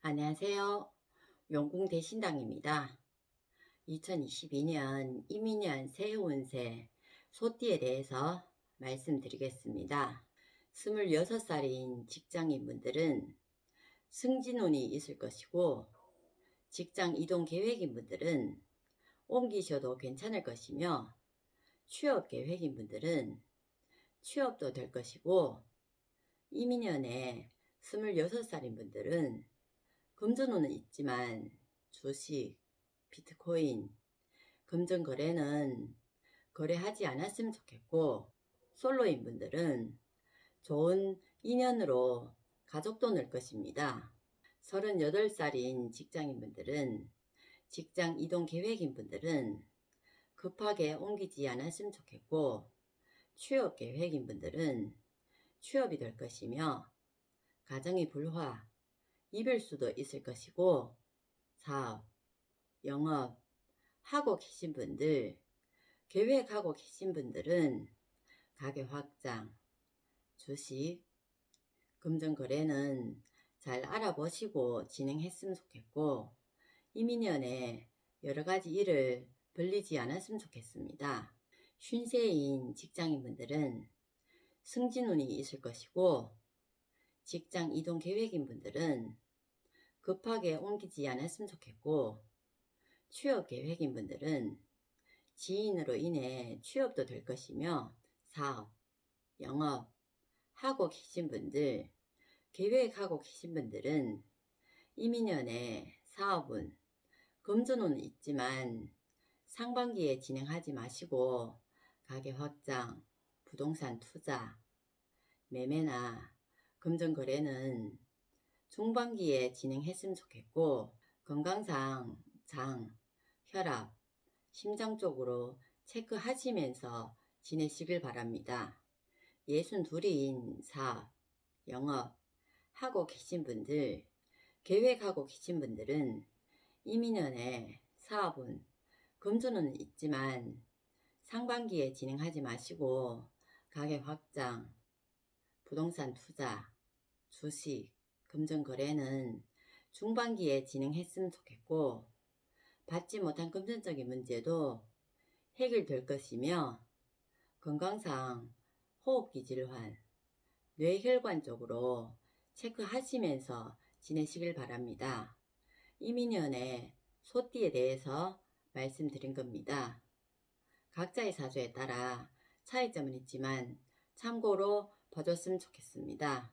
안녕하세요. 용궁 대신당입니다. 2022년 이민년 새해운세 소띠에 대해서 말씀드리겠습니다. 26살인 직장인분들은 승진운이 있을 것이고 직장 이동 계획인 분들은 옮기셔도 괜찮을 것이며 취업 계획인 분들은 취업도 될 것이고 이민년에 26살인 분들은 금전운은 있지만 주식, 비트코인, 금전 거래는 거래하지 않았으면 좋겠고 솔로인 분들은 좋은 인연으로 가족도 늘 것입니다. 38살인 직장인 분들은 직장 이동 계획인 분들은 급하게 옮기지 않았으면 좋겠고 취업 계획인 분들은 취업이 될 것이며 가정이 불화, 이별수도 있을 것이고 사업, 영업 하고 계신 분들, 계획하고 계신 분들은 가게 확장, 주식, 금전 거래는 잘 알아보시고 진행했으면 좋겠고 이민년에 여러 가지 일을 벌리지 않았으면 좋겠습니다. 쉰세인 직장인 분들은 승진운이 있을 것이고 직장 이동 계획인 분들은 급하게 옮기지 않았으면 좋겠고 취업 계획인 분들은 지인으로 인해 취업도 될 것이며 사업, 영업 하고 계신 분들, 계획하고 계신 분들은 이민년에 사업은 금전운은 있지만 상반기에 진행하지 마시고 가게 확장, 부동산 투자, 매매나 금전 거래는 중반기에 진행했으면 좋겠고 건강상 장, 혈압, 심장 쪽으로 체크하시면서 지내시길 바랍니다. 예순 둘인 사업, 영업 하고 계신 분들, 계획하고 계신 분들은 이민년에 사업은 금전은 있지만 상반기에 진행하지 마시고 가게 확장, 부동산 투자, 주식, 금전 거래는 중반기에 진행했으면 좋겠고 받지 못한 금전적인 문제도 해결될 것이며 건강상 호흡기 질환, 뇌혈관 쪽으로 체크하시면서 지내시길 바랍니다. 이민년의 소띠에 대해서 말씀드린 겁니다. 각자의 사주에 따라 차이점은 있지만 참고로 봐줬으면 좋겠습니다.